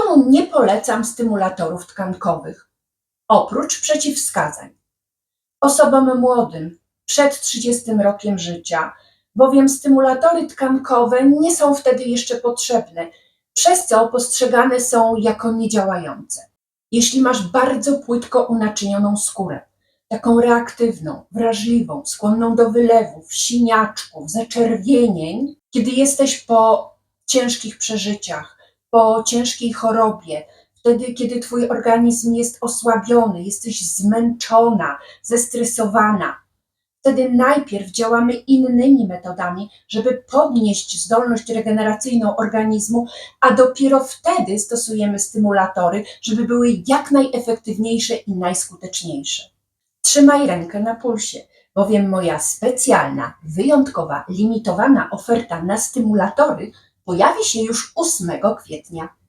Nikomu nie polecam stymulatorów tkankowych, oprócz przeciwwskazań. Osobom młodym, przed 30 rokiem życia, bowiem stymulatory tkankowe nie są wtedy jeszcze potrzebne, przez co postrzegane są jako niedziałające. Jeśli masz bardzo płytko unaczynioną skórę, taką reaktywną, wrażliwą, skłonną do wylewów, siniaczków, zaczerwienień, kiedy jesteś po ciężkich przeżyciach, po ciężkiej chorobie, wtedy, kiedy twój organizm jest osłabiony, jesteś zmęczona, zestresowana, wtedy najpierw działamy innymi metodami, żeby podnieść zdolność regeneracyjną organizmu, a dopiero wtedy stosujemy stymulatory, żeby były jak najefektywniejsze i najskuteczniejsze. Trzymaj rękę na pulsie, bowiem moja specjalna, wyjątkowa, limitowana oferta na stymulatory pojawi się już 8 kwietnia.